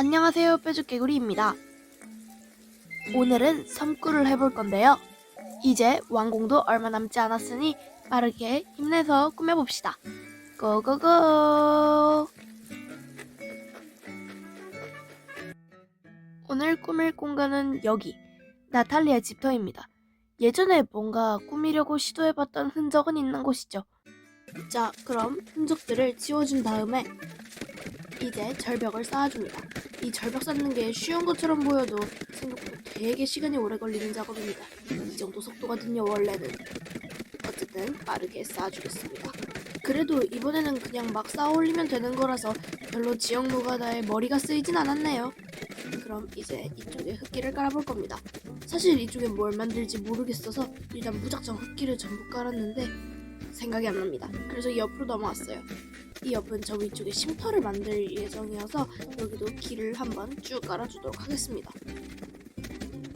안녕하세요 뾰족개구리입니다. 오늘은 섬꾸를 해볼 건데요. 이제 완공도 얼마 남지 않았으니 빠르게 힘내서 꾸며봅시다. 고고고! 오늘 꾸밀 공간은 여기 나탈리아 집터입니다. 예전에 뭔가 꾸미려고 시도해봤던 흔적은 있는 곳이죠. 자, 그럼 흔적들을 지워준 다음에 이제 절벽을 쌓아줍니다. 이 절벽 쌓는 게 쉬운 것처럼 보여도 생각보다 되게 시간이 오래 걸리는 작업입니다. 이 정도 속도거든요, 원래는. 어쨌든 빠르게 쌓아주겠습니다. 그래도 이번에는 그냥 막 쌓아 올리면 되는 거라서 별로 지역 노가다에 머리가 쓰이진 않았네요. 그럼 이제 이쪽에 흙길을 깔아볼 겁니다. 사실 이쪽에 뭘 만들지 모르겠어서 일단 무작정 흙길을 전부 깔았는데 생각이 안 납니다. 그래서 옆으로 넘어왔어요. 이 옆은 저 위쪽에 쉼터를 만들 예정이어서 여기도 길을 한번 쭉 깔아주도록 하겠습니다.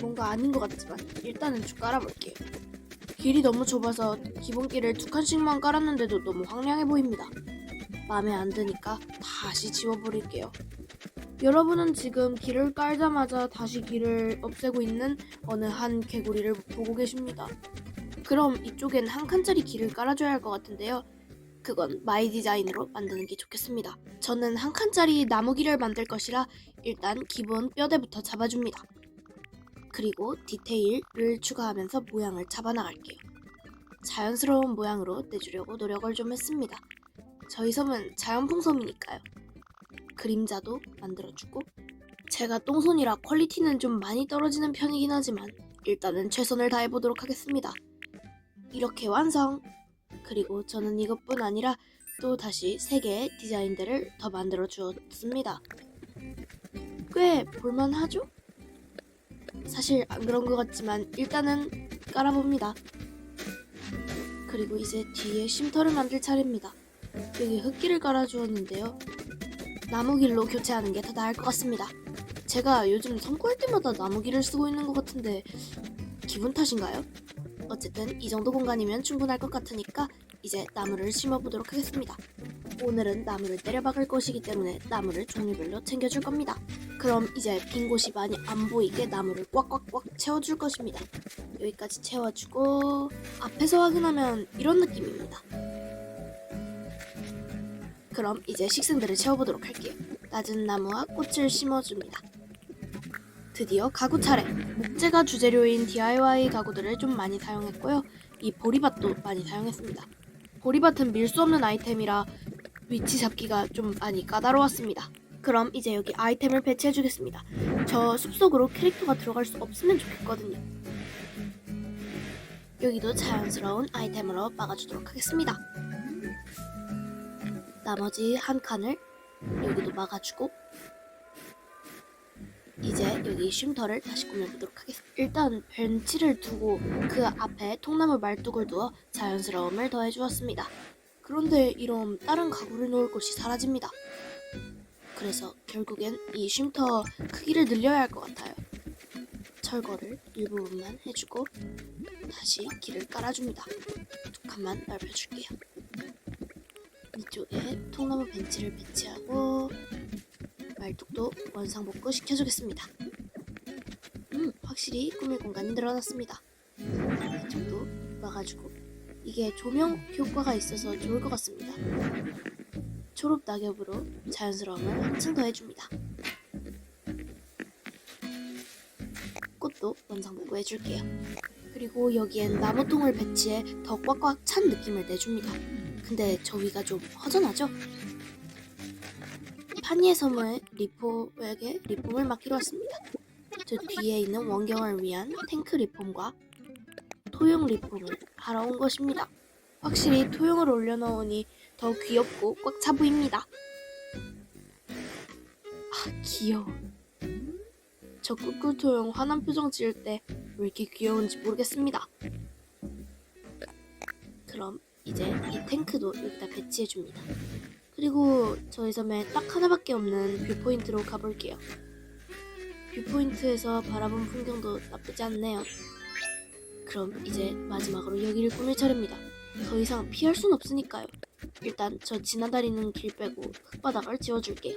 뭔가 아닌 것 같지만 일단은 쭉 깔아볼게요. 길이 너무 좁아서 기본 길을 두 칸씩만 깔았는데도 너무 황량해 보입니다. 마음에 안 드니까 다시 지워버릴게요. 여러분은 지금 길을 깔자마자 다시 길을 없애고 있는 어느 한 개구리를 보고 계십니다. 그럼 이쪽엔 한 칸짜리 길을 깔아줘야 할 것 같은데요. 그건 마이 디자인으로 만드는 게 좋겠습니다. 저는 한 칸짜리 나무 길을 만들 것이라 일단 기본 뼈대부터 잡아줍니다. 그리고 디테일을 추가하면서 모양을 잡아나갈게요. 자연스러운 모양으로 내주려고 노력을 좀 했습니다. 저희 섬은 자연풍섬이니까요. 그림자도 만들어주고 제가 똥손이라 퀄리티는 좀 많이 떨어지는 편이긴 하지만 일단은 최선을 다해보도록 하겠습니다. 이렇게 완성! 그리고 저는 이것뿐 아니라 또 다시 3개의 디자인들을 더 만들어 주었습니다. 꽤 볼만하죠? 사실 안 그런 것 같지만 일단은 깔아봅니다. 그리고 이제 뒤에 쉼터를 만들 차례입니다. 여기 흙길을 깔아주었는데요. 나무길로 교체하는 게 더 나을 것 같습니다. 제가 요즘 선구할 때마다 나무길을 쓰고 있는 것 같은데 기분 탓인가요? 어쨌든 이 정도 공간이면 충분할 것 같으니까 이제 나무를 심어보도록 하겠습니다. 오늘은 나무를 때려박을 것이기 때문에 나무를 종류별로 챙겨줄 겁니다. 그럼 이제 빈 곳이 많이 안 보이게 나무를 꽉꽉꽉 채워줄 것입니다. 여기까지 채워주고 앞에서 확인하면 이런 느낌입니다. 그럼 이제 식생들을 채워보도록 할게요. 낮은 나무와 꽃을 심어줍니다. 드디어 가구 차례! 목재가 주재료인 DIY 가구들을 좀 많이 사용했고요. 이 보리밭도 많이 사용했습니다. 보리밭은 밀 수 없는 아이템이라 위치 잡기가 좀 많이 까다로웠습니다. 그럼 이제 여기 아이템을 배치해 주겠습니다. 저 숲속으로 캐릭터가 들어갈 수 없으면 좋겠거든요. 여기도 자연스러운 아이템으로 막아주도록 하겠습니다. 나머지 한 칸을 여기도 막아주고 이제 여기 쉼터를 다시 꾸며보도록 하겠습니다. 일단 벤치를 두고 그 앞에 통나무 말뚝을 두어 자연스러움을 더해주었습니다. 그런데 이런 다른 가구를 놓을 곳이 사라집니다. 그래서 결국엔 이 쉼터 크기를 늘려야 할 것 같아요. 철거를 일부분만 해주고 다시 길을 깔아줍니다. 두 칸만 넓혀줄게요. 이쪽에 통나무 벤치를 배치하고 말뚝도 원상복구 시켜주겠습니다. 음, 확실히 꾸밀 공간이 늘어났습니다. 이쪽도 막아주고 이게 조명 효과가 있어서 좋을 것 같습니다. 초록 낙엽으로 자연스러움을 한층 더해줍니다. 꽃도 원상복구 해줄게요. 그리고 여기엔 나무통을 배치해 더 꽉꽉 찬 느낌을 내줍니다. 근데 저 위가 좀 허전하죠? 파니의 섬을 리폼에게 리폼을 맡기로 왔습니다. 저 뒤에 있는 원경을 위한 탱크 리폼과 토용 리폼을 하러 온 것입니다. 확실히 토용을 올려놓으니 더 귀엽고 꽉 차 보입니다. 아 귀여워. 저 꿀꿀토용 화난 표정 지을 때 왜 이렇게 귀여운지 모르겠습니다. 그럼 이제 이 탱크도 여기다 배치해줍니다. 그리고 저희 섬에 딱 하나밖에 없는 뷰포인트로 가볼게요. 뷰포인트에서 바라본 풍경도 나쁘지 않네요. 그럼 이제 마지막으로 여기를 꾸밀 차례입니다. 더 이상 피할 순 없으니까요. 일단 저 지나다니는 길 빼고 흙바닥을 지워줄게요.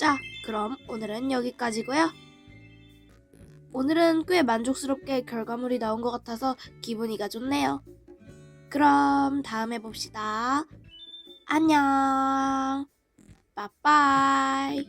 자, 그럼 오늘은 여기까지고요. 오늘은 꽤 만족스럽게 결과물이 나온 것 같아서 기분이가 좋네요. 그럼 다음에 봅시다. 안녕. 빠빠이.